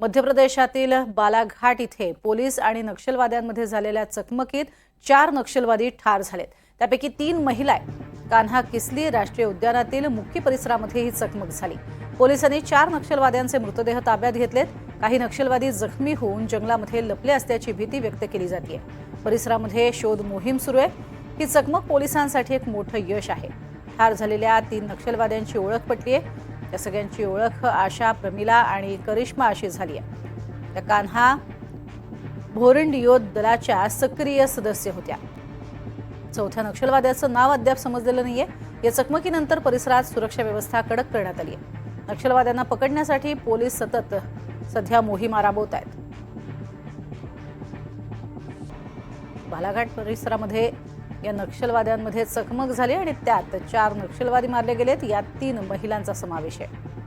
मध्य प्रदेशातील बालाघाट इथे पोलीस आणि नक्षलवाद्यांमध्ये झालेल्या चकमकीत चार नक्षलवादी ठार झालेत. त्यापैकी तीन महिला आहेत. कान्हा किसली राष्ट्रीय उद्यानातील मुख्य परिसरामध्ये ही चकमक झाली. पोलिसांनी चार नक्षलवाद्यांचे मृतदेह ताब्यात घेतलेत. काही नक्षलवादी जखमी होऊन जंगलामध्ये लपले असल्याची भीती व्यक्त केली जाते परिसरामध्ये शोध मोहीम सुरू आहे. ही चकमक पोलिसांसाठी एक मोठं यश आहे. ठार झालेल्या तीन नक्षलवाद्यांची ओळख पटली आहे या सगळ्यांची ओळख आशा प्रमिला आणि करिश्मा अशी झाली आहे. त्या कान्हा भोरंडियो दलाच्या सक्रिय सदस्य होत्या. चौथ्या नक्षलवाद्याचं नाव अद्याप समजलेलं नाहीये. या चकमकीनंतर परिसरात सुरक्षा व्यवस्था कडक करण्यात आली आहे. नक्षलवाद्यांना पकडण्यासाठी पोलीस सतत सध्या मोहिमा राबवत आहेत. बालाघाट परिसरामध्ये या नक्षलवाद्यांमध्ये चकमक झाली आणि त्यात चार नक्षलवादी मारले गेलेत. यात तीन महिलांचा समावेश आहे.